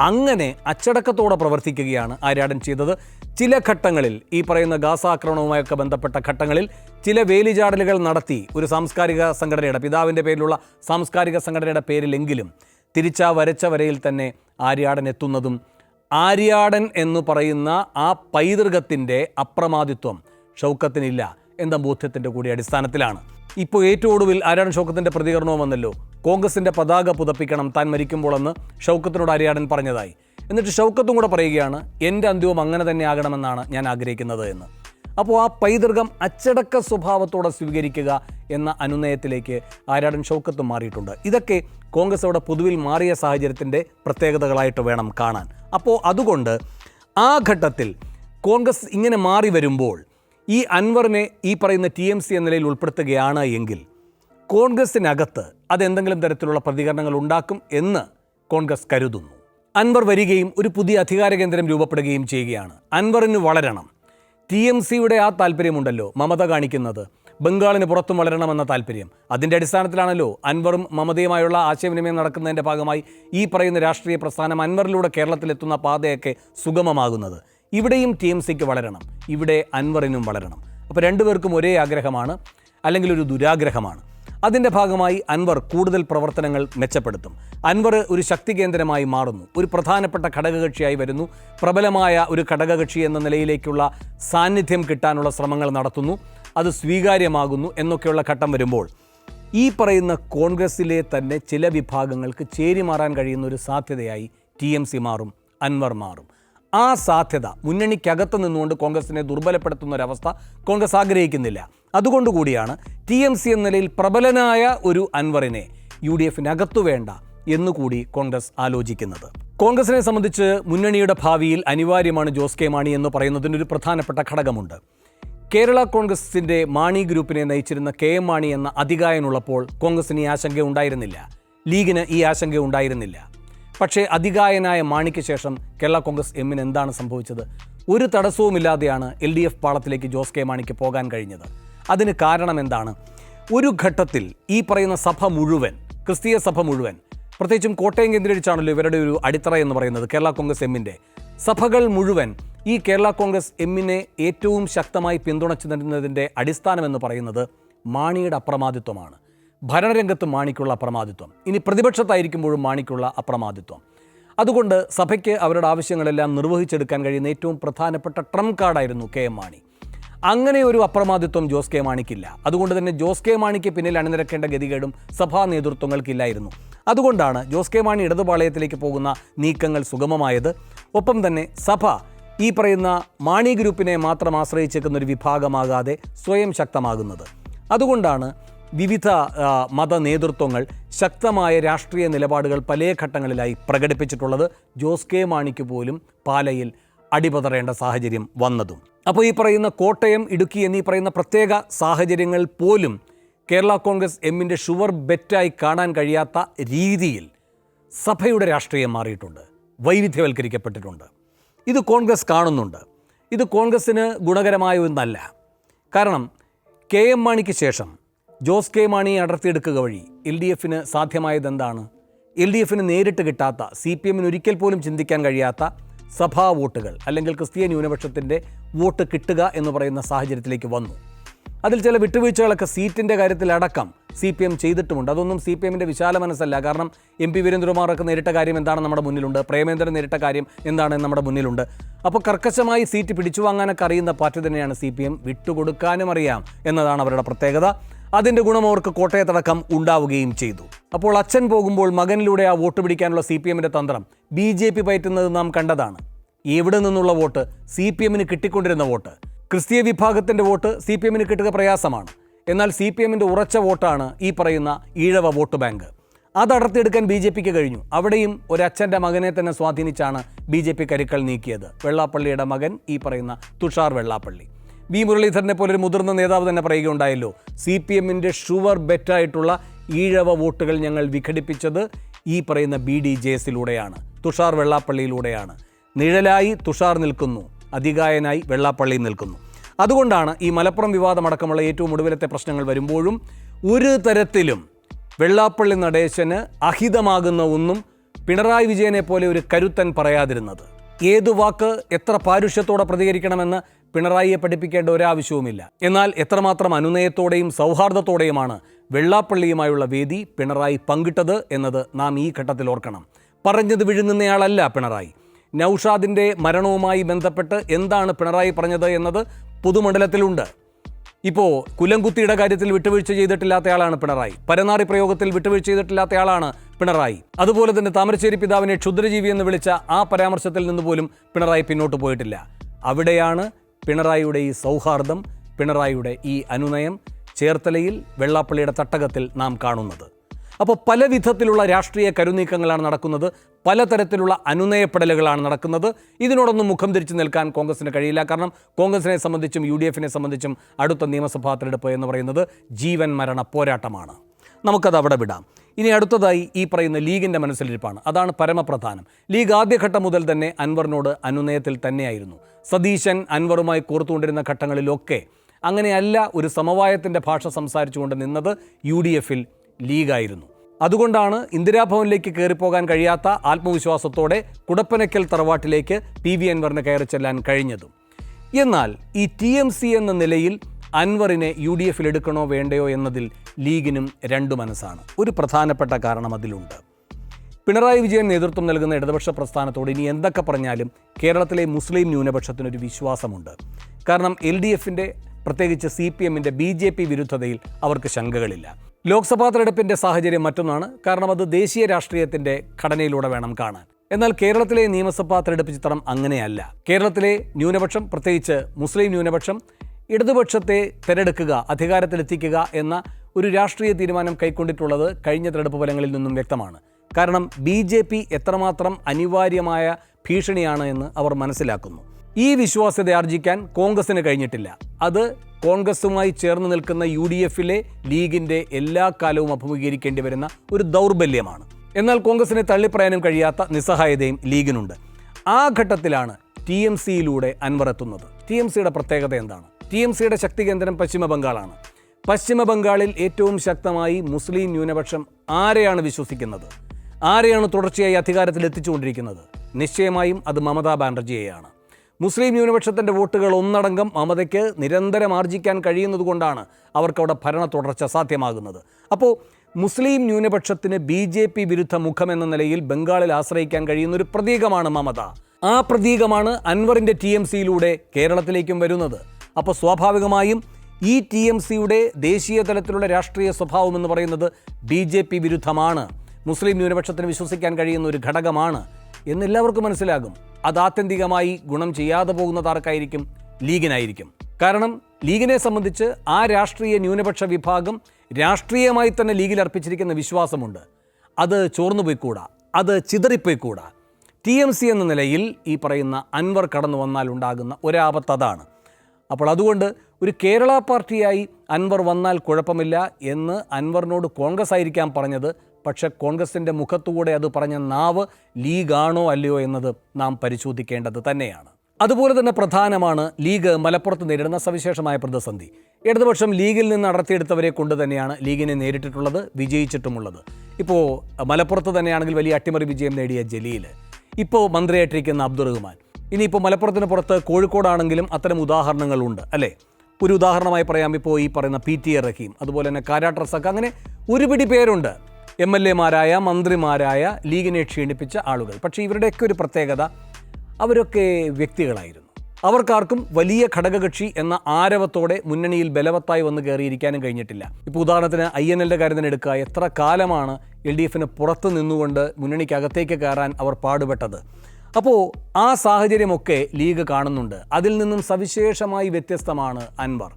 Speaker 1: അങ്ങനെ അച്ചടക്കത്തോടെ പ്രവർത്തിക്കുകയാണ് ആര്യാടൻ ചെയ്തത്. ചില ഘട്ടങ്ങളിൽ ഈ പറയുന്ന ഗാസ ആക്രമണവുമായൊക്കെ ബന്ധപ്പെട്ട ഘട്ടങ്ങളിൽ ചില വേലിചാടലുകൾ നടത്തി ഒരു സാംസ്കാരിക സംഘടനയുടെ പിതാവിന്റെ പേരിലുള്ള സാംസ്കാരിക സംഘടനയുടെ പേരിലെങ്കിലും തിരിച്ച വരച്ച വരയിൽ തന്നെ ആര്യാടൻ എത്തുന്നതും ആര്യാടൻ എന്ന് പറയുന്ന ആ പൈതൃകത്തിന്റെ അപ്രമാദിത്വം ഷൗക്കത്തിനില്ല എന്ന ബോധ്യത്തിന്റെ കൂടി അടിസ്ഥാനത്തിലാണ്. ഇപ്പോൾ ഏറ്റവും ഒടുവിൽ ആര്യാടൻ ഷൗക്കത്തിന്റെ പ്രതികരണവും വന്നല്ലോ. കോൺഗ്രസിന്റെ പതാക പുതപ്പിക്കണം താൻ മരിക്കുമ്പോളെന്ന് ഷൗക്കത്തിനോട് ആര്യാടൻ പറഞ്ഞതായി. എന്നിട്ട് ഷൗക്കത്തും കൂടെ പറയുകയാണ് എന്റെ അന്ത്യവും അങ്ങനെ തന്നെ ആകണമെന്നാണ് ഞാൻ ആഗ്രഹിക്കുന്നത് എന്ന്. അപ്പോൾ ആ പൈതൃകം അച്ചടക്ക സ്വഭാവത്തോടെ സ്വീകരിക്കുക എന്ന അനുനയത്തിലേക്ക് ആരാടൻ ഷൗക്കത്തും മാറിയിട്ടുണ്ട്. ഇതൊക്കെ കോൺഗ്രസ് അവിടെ പൊതുവിൽ മാറിയ സാഹചര്യത്തിന്റെ പ്രത്യേകതകളായിട്ട് വേണം കാണാൻ. അപ്പോൾ അതുകൊണ്ട് ആ ഘട്ടത്തിൽ കോൺഗ്രസ് ഇങ്ങനെ മാറി വരുമ്പോൾ ഈ അൻവറിനെ ഈ പറയുന്ന ടി എം സി എന്ന നിലയിൽ ഉൾപ്പെടുത്തുകയാണ് എങ്കിൽ കോൺഗ്രസിനകത്ത് അതെന്തെങ്കിലും തരത്തിലുള്ള പ്രതികരണങ്ങൾ ഉണ്ടാക്കും എന്ന് കോൺഗ്രസ് കരുതുന്നു. അൻവർ വരികയും ഒരു പുതിയ അധികാര കേന്ദ്രം രൂപപ്പെടുകയും ചെയ്യുകയാണ്. അൻവറിന് വളരണം. ടി എം സിയുടെ ആ താല്പര്യമുണ്ടല്ലോ മമത കാണിക്കുന്നത്. ബംഗാളിന് പുറത്തും വളരണമെന്ന താല്പര്യം. അതിന്റെ അടിസ്ഥാനത്തിലാണല്ലോ അൻവറും മമതയുമായുള്ള ആശയവിനിമയം നടക്കുന്നതിന്റെ ഭാഗമായി ഈ പറയുന്ന രാഷ്ട്രീയ പ്രസ്ഥാനം അൻവറിലൂടെ കേരളത്തിലെത്തുന്ന പാതയൊക്കെ സുഗമമാകുന്നത്. ഇവിടെയും ടി എം സിക്ക് വളരണം. ഇവിടെ അൻവറിനും വളരണം. അപ്പോൾ രണ്ടുപേർക്കും ഒരേ ആഗ്രഹമാണ് അല്ലെങ്കിൽ ഒരു ദുരാഗ്രഹമാണ്. അതിന്റെ ഭാഗമായി അൻവർ കൂടുതൽ പ്രവർത്തനങ്ങൾ മെച്ചപ്പെടുത്തും. അൻവർ ഒരു ശക്തി കേന്ദ്രമായി മാറുന്നു. ഒരു പ്രധാനപ്പെട്ട ഘടകകക്ഷിയായി വരുന്നു. പ്രബലമായ ഒരു ഘടകകക്ഷി എന്ന നിലയിലേക്കുള്ള സാന്നിധ്യം കിട്ടാനുള്ള ശ്രമങ്ങൾ നടത്തുന്നു. അത് സ്വീകാര്യമാകുന്നു എന്നൊക്കെയുള്ള ഘട്ടം വരുമ്പോൾ ഈ പറയുന്ന കോൺഗ്രസ്സിലെ തന്നെ ചില വിഭാഗങ്ങൾക്ക് ചേരിമാറാൻ കഴിയുന്ന ഒരു സാധ്യതയായി ടി എം സി മാറും അൻവർ മാറും. ആ സാധ്യത മുന്നണിക്കകത്ത് നിന്നുകൊണ്ട് കോൺഗ്രസിനെ ദുർബലപ്പെടുത്തുന്ന ഒരവസ്ഥ കോൺഗ്രസ് ആഗ്രഹിക്കുന്നില്ല. അതുകൊണ്ടുകൂടിയാണ് ടി എം സി എന്ന നിലയിൽ പ്രബലനായ ഒരു അൻവറിനെ യു ഡി എഫിനകത്തു വേണ്ട എന്നുകൂടി കോൺഗ്രസ് ആലോചിക്കുന്നത്. കോൺഗ്രസിനെ സംബന്ധിച്ച് മുന്നണിയുടെ ഭാവിയിൽ അനിവാര്യമാണ് ജോസ് കെ മാണി എന്ന് പറയുന്നതിനൊരു പ്രധാനപ്പെട്ട ഘടകമുണ്ട്. കേരള കോൺഗ്രസിന്റെ മാണി ഗ്രൂപ്പിനെ നയിച്ചിരുന്ന കെ എം മാണി എന്ന അധികായനുള്ളപ്പോൾ കോൺഗ്രസിന് ഈ ആശങ്ക ഉണ്ടായിരുന്നില്ല. ലീഗിന് ഈ ആശങ്ക ഉണ്ടായിരുന്നില്ല. പക്ഷേ അധികായനായ മാണിക്ക് ശേഷം കേരള കോൺഗ്രസ് എമ്മിന് എന്താണ് സംഭവിച്ചത്? ഒരു തടസ്സവുമില്ലാതെയാണ് എൽ ഡി എഫ് പാളത്തിലേക്ക് ജോസ് കെ മാണിക്ക് പോകാൻ കഴിഞ്ഞത്. അതിന് കാരണം എന്താണ്? ഒരു ഘട്ടത്തിൽ ഈ പറയുന്ന സഭ മുഴുവൻ ക്രിസ്തീയ സഭ മുഴുവൻ പ്രത്യേകിച്ചും കോട്ടയം കേന്ദ്രീകരിച്ചാണല്ലോ ഇവരുടെ ഒരു അടിത്തറ എന്ന് പറയുന്നത് കേരള കോൺഗ്രസ് എമ്മിന്റെ സഭകൾ മുഴുവൻ ഈ കേരള കോൺഗ്രസ് എമ്മിനെ ഏറ്റവും ശക്തമായി പിന്തുണച്ചു നിന്നതിന്റെ അടിസ്ഥാനമെന്ന് പറയുന്നത് മാണിയുടെ അപ്രമാദിത്വമാണ്. ഭരണരംഗത്ത് മാണിക്കുള്ള അപ്രമാദിത്വം. ഇനി പ്രതിപക്ഷത്തായിരിക്കുമ്പോഴും മാണിക്കുള്ള അപ്രമാദിത്വം. അതുകൊണ്ട് സഭയ്ക്ക് അവരുടെ ആവശ്യങ്ങളെല്ലാം നിർവഹിച്ചെടുക്കാൻ കഴിയുന്ന ഏറ്റവും പ്രധാനപ്പെട്ട ട്രംപ് കാർഡായിരുന്നു കെ എം മാണി. അങ്ങനെ ഒരു അപ്രമാദിത്വം ജോസ് കെ മാണിക്കില്ല. അതുകൊണ്ട് തന്നെ ജോസ് കെ മാണിക്ക് പിന്നിൽ അണിനിരക്കേണ്ട ഗതികേടും സഭാ നേതൃത്വങ്ങൾക്കില്ലായിരുന്നു. അതുകൊണ്ടാണ് ജോസ് കെ മാണി ഇടതുപാളയത്തിലേക്ക് പോകുന്ന നീക്കങ്ങൾ സുഗമമായത്. ഒപ്പം തന്നെ സഭ ഈ പറയുന്ന മാണി ഗ്രൂപ്പിനെ മാത്രം ആശ്രയിച്ചേക്കുന്ന ഒരു വിഭാഗമാകാതെ സ്വയം ശക്തമാകുന്നത്. അതുകൊണ്ടാണ് വിവിധ മത നേതൃത്വങ്ങൾ ശക്തമായ രാഷ്ട്രീയ നിലപാടുകൾ പല ഘട്ടങ്ങളിലായി പ്രകടിപ്പിച്ചിട്ടുള്ളത് ജോസ് കെ മാണിക്ക് പോലും പാലയിൽ അടിപതറേണ്ട സാഹചര്യം വന്നതും. അപ്പോൾ ഈ പറയുന്ന കോട്ടയം ഇടുക്കി എന്നീ പറയുന്ന പ്രത്യേക സാഹചര്യങ്ങൾ പോലും കേരള കോൺഗ്രസ് എമ്മിന്റെ ഷുവർ ബെറ്റായി കാണാൻ കഴിയാത്ത രീതിയിൽ സഭയുടെ രാഷ്ട്രീയം മാറിയിട്ടുണ്ട് വൈവിധ്യവൽക്കരിക്കപ്പെട്ടിട്ടുണ്ട്. ഇത് കോൺഗ്രസ് കാണുന്നുണ്ട്. ഇത് കോൺഗ്രസ്സിന് ഗുണകരമായ ഒന്നല്ല. കാരണം കെ എം മാണിക്ക് ശേഷം ജോസ് കെ മാണിയെ അടർത്തിയെടുക്കുക വഴി എൽ ഡി എഫിന് സാധ്യമായത് എന്താണ് എൽ ഡി എഫിന് നേരിട്ട് കിട്ടാത്ത സി പി എമ്മിന് ഒരിക്കൽ പോലും ചിന്തിക്കാൻ കഴിയാത്ത സഭാ വോട്ടുകൾ അല്ലെങ്കിൽ ക്രിസ്ത്യൻ ന്യൂനപക്ഷത്തിന്റെ വോട്ട് കിട്ടുക എന്ന് പറയുന്ന സാഹചര്യത്തിലേക്ക് വന്നു. അതിൽ ചില വിട്ടുവീഴ്ചകളൊക്കെ സീറ്റിന്റെ കാര്യത്തിലടക്കം സി പി എം ചെയ്തിട്ടുമുണ്ട്. അതൊന്നും സി പി എമ്മിന്റെ വിശാല മനസ്സല്ല. കാരണം എം പി വീരേന്ദ്രകുമാറൊക്കെ നേരിട്ട കാര്യം എന്താണ് നമ്മുടെ മുന്നിലുണ്ട്? പ്രേമേന്ദ്രൻ നേരിട്ട കാര്യം എന്താണ് നമ്മുടെ മുന്നിലുണ്ട്? അപ്പോൾ കർക്കശമായി സീറ്റ് പിടിച്ചു വാങ്ങാനൊക്കെ അറിയുന്ന പാർട്ടി തന്നെയാണ് സി പി എം. വിട്ടുകൊടുക്കാനും അറിയാം എന്നതാണ് അവരുടെ പ്രത്യേകത. അതിന്റെ ഗുണം അവർക്ക് കോട്ടയത്തടക്കം ഉണ്ടാവുകയും ചെയ്തു. അപ്പോൾ അച്ഛൻ പോകുമ്പോൾ മകനിലൂടെ ആ വോട്ട് പിടിക്കാനുള്ള സി പി എമ്മിന്റെ തന്ത്രം ബി ജെ പി പയറ്റുന്നത് നാം കണ്ടതാണ്. എവിടെ നിന്നുള്ള വോട്ട്? സി പി എമ്മിന് കിട്ടിക്കൊണ്ടിരുന്ന വോട്ട്. ക്രിസ്തീയ വിഭാഗത്തിന്റെ വോട്ട് സി പി എമ്മിന് കിട്ടുക പ്രയാസമാണ്. എന്നാൽ സി പി എമ്മിന്റെ ഉറച്ച വോട്ടാണ് ഈ പറയുന്ന ഈഴവ വോട്ട് ബാങ്ക്. അത് അടർത്തിയെടുക്കാൻ ബി ജെ പിക്ക് കഴിഞ്ഞു. അവിടെയും ഒരച്ഛന്റെ മകനെ തന്നെ സ്വാധീനിച്ചാണ് ബി ജെ പി കരുക്കൾ നീക്കിയത്. വെള്ളാപ്പള്ളിയുടെ മകൻ ഈ പറയുന്ന തുഷാർ വെള്ളാപ്പള്ളി. വി മുരളീധരനെ പോലെ ഒരു മുതിർന്ന നേതാവ് തന്നെ പറയുകയുണ്ടായല്ലോ. സി പി എമ്മിന്റെ ഷുവർ ബെറ്റായിട്ടുള്ള ഈഴവ വോട്ടുകൾ ഞങ്ങൾ വിഘടിപ്പിച്ചത് ഈ പറയുന്ന ബി ഡി ജെ എസിലൂടെയാണ് തുഷാർ വെള്ളാപ്പള്ളിയിലൂടെയാണ്. നിഴലായി തുഷാർ നിൽക്കുന്നു അധികായനായി വെള്ളാപ്പള്ളി നിൽക്കുന്നു. അതുകൊണ്ടാണ് ഈ മലപ്പുറം വിവാദമടക്കമുള്ള ഏറ്റവും ഒടുവിലത്തെ പ്രശ്നങ്ങൾ വരുമ്പോഴും ഒരു തരത്തിലും വെള്ളാപ്പള്ളി നടേശന് അഹിതമാകുന്ന ഒന്നും പിണറായി വിജയനെ പോലെ ഒരു കരുത്തൻ പറയാതിരുന്നത്. ഏതു വാക്ക് എത്ര പാരുഷ്യത്തോടെ പ്രതികരിക്കണമെന്ന് പിണറായിയെ പഠിപ്പിക്കേണ്ട ഒരാവശ്യവുമില്ല. എന്നാൽ എത്രമാത്രം അനുനയത്തോടെയും സൗഹാർദ്ദത്തോടെയുമാണ് വെള്ളാപ്പള്ളിയുമായുള്ള വേദി പിണറായി പങ്കിട്ടത് എന്നത് നാം ഈ ഘട്ടത്തിൽ ഓർക്കണം. പറഞ്ഞത് വിഴുങ്ങുന്നയാളല്ല പിണറായി. നൌഷാദിന്റെ മരണവുമായി ബന്ധപ്പെട്ട് എന്താണ് പിണറായി പറഞ്ഞത് എന്നത് പൊതുമണ്ഡലത്തിലുണ്ട്. ഇപ്പോൾ കുലംകുത്തിയുടെ കാര്യത്തിൽ വിട്ടുവീഴ്ച ചെയ്തിട്ടില്ലാത്തയാളാണ് പിണറായി. പരനാറി പ്രയോഗത്തിൽ വിട്ടുവീഴ്ച ചെയ്തിട്ടില്ലാത്തയാളാണ് പിണറായി. അതുപോലെ തന്നെ താമരശ്ശേരി പിതാവിനെ ക്ഷുദ്രജീവി എന്ന് വിളിച്ച ആ പരാമർശത്തിൽ നിന്ന് പോലും പിണറായി പിന്നോട്ട് പോയിട്ടില്ല. അവിടെയാണ് പിണറായിയുടെ ഈ സൗഹാർദ്ദം പിണറായിയുടെ ഈ അനുനയം ചേർത്തലയിൽ വെള്ളാപ്പള്ളിയുടെ തട്ടകത്തിൽ നാം കാണുന്നത്. അപ്പോൾ പല വിധത്തിലുള്ള രാഷ്ട്രീയ കരുനീക്കങ്ങളാണ് നടക്കുന്നത് പലതരത്തിലുള്ള അനുനയപ്പെടലുകളാണ് നടക്കുന്നത്. ഇതിനോടൊന്നും മുഖം തിരിച്ചു നിൽക്കാൻ കോൺഗ്രസിന് കഴിയില്ല. കാരണം കോൺഗ്രസിനെ സംബന്ധിച്ചും യു ഡി എഫിനെ സംബന്ധിച്ചും അടുത്ത നിയമസഭാ തെരഞ്ഞെടുപ്പ് എന്ന് പറയുന്നത് ജീവൻ മരണ പോരാട്ടമാണ്. നമുക്കത് അവിടെ വിടാം. ഇനി അടുത്തതായി ഈ പറയുന്ന ലീഗിന്റെ മനസ്സിലിരിപ്പാണ്. അതാണ് പരമപ്രധാനം. ലീഗ് ആദ്യഘട്ടം മുതൽ തന്നെ അൻവറിനോട് അനുനയത്തിൽ തന്നെയായിരുന്നു. സതീശൻ അൻവറുമായി കോർത്തുകൊണ്ടിരുന്ന ഘട്ടങ്ങളിലൊക്കെ അങ്ങനെയല്ല ഒരു സമവായത്തിന്റെ ഭാഷ സംസാരിച്ചുകൊണ്ട് നിന്നത് യു ഡി എഫിൽ ലീഗായിരുന്നു. അതുകൊണ്ടാണ് ഇന്ദിരാഭവനിലേക്ക് കയറിപ്പോകാൻ കഴിയാത്ത ആത്മവിശ്വാസത്തോടെ കുടപ്പനക്കൽ തറവാട്ടിലേക്ക് പി വി അൻവറിന് കയറി ചെല്ലാൻ കഴിഞ്ഞതും. എന്നാൽ ഈ ടി എം സി എന്ന നിലയിൽ അൻവറിനെ യു ഡി എഫിൽ എടുക്കണോ വേണ്ടയോ എന്നതിൽ ലീഗിനും രണ്ടു മനസ്സാണ്. ഒരു പ്രധാനപ്പെട്ട കാരണം അതിലുണ്ട്. പിണറായി വിജയൻ നേതൃത്വം നൽകുന്ന ഇടതുപക്ഷ പ്രസ്ഥാനത്തോട് ഇനി എന്തൊക്കെ പറഞ്ഞാലും കേരളത്തിലെ മുസ്ലിം ന്യൂനപക്ഷത്തിനൊരു വിശ്വാസമുണ്ട്. കാരണം എൽ ഡി എഫിന്റെ പ്രത്യേകിച്ച് സി പി എമ്മിന്റെ ബി ജെ പി വിരുദ്ധതയിൽ അവർക്ക് ശങ്കകളില്ല. ലോക്സഭാ തെരഞ്ഞെടുപ്പിന്റെ സാഹചര്യം മറ്റൊന്നാണ്. കാരണം അത് ദേശീയ രാഷ്ട്രീയത്തിന്റെ ഘടനയിലൂടെ വേണം കാണാൻ. എന്നാൽ കേരളത്തിലെ നിയമസഭാ തെരഞ്ഞെടുപ്പ് ചിത്രം അങ്ങനെയല്ല. കേരളത്തിലെ ന്യൂനപക്ഷം പ്രത്യേകിച്ച് മുസ്ലിം ന്യൂനപക്ഷം ഇടതുപക്ഷത്തെ തിരഞ്ഞെടുക്കുക അധികാരത്തിലെത്തിക്കുക എന്ന ഒരു രാഷ്ട്രീയ തീരുമാനം കൈക്കൊണ്ടിട്ടുള്ളത് കഴിഞ്ഞ തെരഞ്ഞെടുപ്പ് ഫലങ്ങളിൽ നിന്നും വ്യക്തമാണ്. കാരണം ബി ജെ പി എത്രമാത്രം അനിവാര്യമായ ഭീഷണിയാണ് എന്ന് അവർ മനസ്സിലാക്കുന്നു. ഈ വിശ്വാസ്യത ആർജിക്കാൻ കോൺഗ്രസിന് കഴിഞ്ഞിട്ടില്ല. അത് കോൺഗ്രസുമായി ചേർന്ന് നിൽക്കുന്ന യു ഡി എഫിലെ ലീഗിന്റെ എല്ലാ കാലവും അഭിമുഖീകരിക്കേണ്ടി വരുന്ന ഒരു ദൗർബല്യമാണ്. എന്നാൽ കോൺഗ്രസിനെ തള്ളിപ്പറയാനും കഴിയാത്ത നിസ്സഹായതയും ലീഗിനുണ്ട്. ആ ഘട്ടത്തിലാണ് ടി എം സിയിലൂടെ അൻവർ എത്തുന്നത്. ടി എം സിയുടെ പ്രത്യേകത എന്താണ്? ടി എം സിയുടെ ശക്തി കേന്ദ്രം പശ്ചിമ ബംഗാളാണ് പശ്ചിമ ബംഗാളിൽ ഏറ്റവും ശക്തമായി മുസ്ലിം ന്യൂനപക്ഷം ആരെയാണ് വിശ്വസിക്കുന്നത്? ആരെയാണ് തുടർച്ചയായി അധികാരത്തിൽ എത്തിച്ചുകൊണ്ടിരിക്കുന്നത്? നിശ്ചയമായും അത് മമതാ ബാനർജിയെയാണ്. മുസ്ലിം ന്യൂനപക്ഷത്തിന്റെ വോട്ടുകൾ ഒന്നടങ്കം മമതയ്ക്ക് നിരന്തരം ആർജിക്കാൻ കഴിയുന്നതുകൊണ്ടാണ് അവർക്കവിടെ ഭരണ തുടർച്ച സാധ്യമാകുന്നത്. അപ്പോൾ മുസ്ലിം ന്യൂനപക്ഷത്തിന് ബി ജെ പി വിരുദ്ധ മുഖമെന്ന നിലയിൽ ബംഗാളിൽ ആശ്രയിക്കാൻ കഴിയുന്ന ഒരു പ്രതീകമാണ് മമത. ആ പ്രതീകമാണ് അൻവറിന്റെ ടി എം സിയിലൂടെ കേരളത്തിലേക്കും വരുന്നത്. അപ്പോൾ സ്വാഭാവികമായും ഈ ടി എം സിയുടെ ദേശീയ തലത്തിലുള്ള രാഷ്ട്രീയ സ്വഭാവം എന്ന് പറയുന്നത് ബി ജെ പി വിരുദ്ധമാണ്. മുസ്ലിം ന്യൂനപക്ഷത്തിന് വിശ്വസിക്കാൻ കഴിയുന്ന ഒരു ഘടകമാണ് എന്നെല്ലാവർക്കും മനസ്സിലാകും. അത് ആത്യന്തികമായി ഗുണം ചെയ്യാതെ പോകുന്നത് ആർക്കായിരിക്കും? ലീഗിനായിരിക്കും. കാരണം ലീഗിനെ സംബന്ധിച്ച് ആ രാഷ്ട്രീയ ന്യൂനപക്ഷ വിഭാഗം രാഷ്ട്രീയമായി തന്നെ ലീഗിൽ അർപ്പിച്ചിരിക്കുന്ന വിശ്വാസമുണ്ട്. അത് ചോർന്നുപോയിക്കൂടാ. അത് ചിതറിപ്പോയിക്കൂടാ. ടി എം സി എന്ന നിലയിൽ ഈ പറയുന്ന അൻവർ കടന്നു വന്നാൽ ഉണ്ടാകുന്ന ഒരാപത്ത് അതാണ്. അപ്പോൾ അതുകൊണ്ട് ഒരു കേരള പാർട്ടിയായി അൻവർ വന്നാൽ കുഴപ്പമില്ല എന്ന് അൻവറിനോട് കോൺഗ്രസ് ആയിരിക്കാം പറഞ്ഞത്. പക്ഷേ കോൺഗ്രസിന്റെ മുഖത്തുകൂടെ അത് പറഞ്ഞ നാവ് ലീഗാണോ അല്ലയോ എന്നത് നാം പരിശോധിക്കേണ്ടത് തന്നെയാണ്. അതുപോലെ തന്നെ പ്രധാനമാണ് ലീഗ് മലപ്പുറത്ത് നേരിടുന്ന സവിശേഷമായ പ്രതിസന്ധി. ഇടതുപക്ഷം ലീഗിൽ നിന്ന് അടർത്തിയെടുത്തവരെ കൊണ്ട് തന്നെയാണ് ലീഗിനെ നേരിട്ടിട്ടുള്ളത് വിജയിച്ചിട്ടുമുള്ളത്. ഇപ്പോൾ മലപ്പുറത്ത് തന്നെയാണെങ്കിൽ വലിയ അട്ടിമറി വിജയം നേടിയ ജലീൽ ഇപ്പോൾ മന്ത്രിയായിട്ടിരിക്കുന്ന അബ്ദുറഹ്മാൻ. ഇനിയിപ്പോൾ മലപ്പുറത്തിന് പുറത്ത് കോഴിക്കോടാണെങ്കിലും അത്തരം ഉദാഹരണങ്ങളുണ്ട് അല്ലേ? ഒരു ഉദാഹരണമായി പറയാം. ഇപ്പോൾ ഈ പറയുന്ന പി ടി എ റഹീം അതുപോലെ തന്നെ കാരാട്ട് റസാഖ് അങ്ങനെ ഒരുപിടി പേരുണ്ട്. എം എൽ എമാരായ മന്ത്രിമാരായ ലീഗിനെ ക്ഷീണിപ്പിച്ച ആളുകൾ. പക്ഷേ ഇവരുടെയൊക്കെ ഒരു പ്രത്യേകത അവരൊക്കെ വ്യക്തികളായിരുന്നു. അവർക്കാർക്കും വലിയ ഘടകകക്ഷി എന്ന ആരവത്തോടെ മുന്നണിയിൽ ബലവത്തായി വന്ന് കയറിയിരിക്കാനും കഴിഞ്ഞിട്ടില്ല. ഇപ്പോൾ ഉദാഹരണത്തിന് ഐ എൻ എല്ലിന്റെ കാര്യം തന്നെ എടുക്കുക. എത്ര കാലമാണ് എൽ ഡി എഫിന് പുറത്ത് നിന്നുകൊണ്ട് മുന്നണിക്കകത്തേക്ക് കയറാൻ അവർ പാടുപെട്ടത്? അപ്പോൾ ആ സാഹചര്യമൊക്കെ ലീഗ് കാണുന്നുണ്ട്. അതിൽ നിന്നും സവിശേഷമായി വ്യത്യസ്തമാണ് അൻവർ.